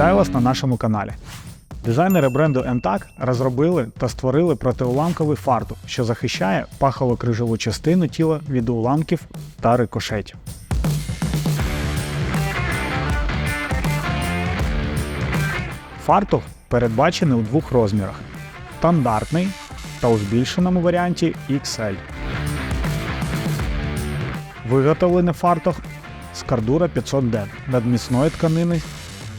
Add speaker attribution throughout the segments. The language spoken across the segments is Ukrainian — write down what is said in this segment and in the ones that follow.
Speaker 1: Вітаю вас на нашому каналі. Дизайнери бренду MTAC розробили та створили протиуламковий фартух, що захищає пахово-крижову частину тіла від уламків та рикошетів. Фартух передбачений у двох розмірах: стандартний та у збільшеному варіанті XL. Виготовлений фартух з кардура 500D надміцної тканини,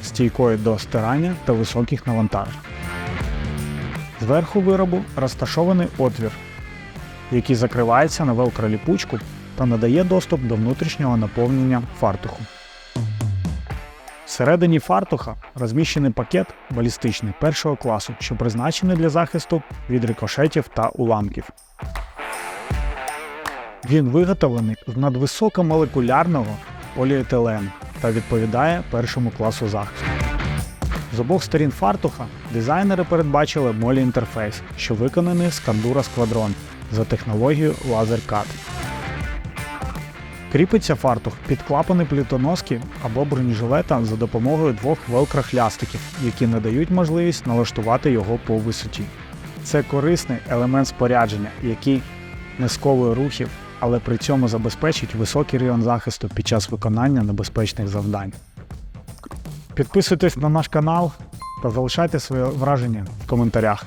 Speaker 1: стійкої до стирання та високих навантажень. Зверху виробу розташований отвір, який закривається на велкроліпучку та надає доступ до внутрішнього наповнення фартуху. Всередині фартуха розміщений пакет балістичний першого класу, що призначений для захисту від рикошетів та уламків. Він виготовлений з надвисокомолекулярного поліетилену та відповідає першому класу захисту. З обох сторін фартуха дизайнери передбачили молі інтерфейс, що виконаний з кандура сквадрон за технологією LaserCut. Кріпиться фартух під клапани плітоноски або бронежилета за допомогою двох велкрохлястиків, які надають можливість налаштувати його по висоті. Це корисний елемент спорядження, який не сковує рухів, але при цьому забезпечить високий рівень захисту під час виконання небезпечних завдань. Підписуйтесь на наш канал та залишайте своє враження в коментарях.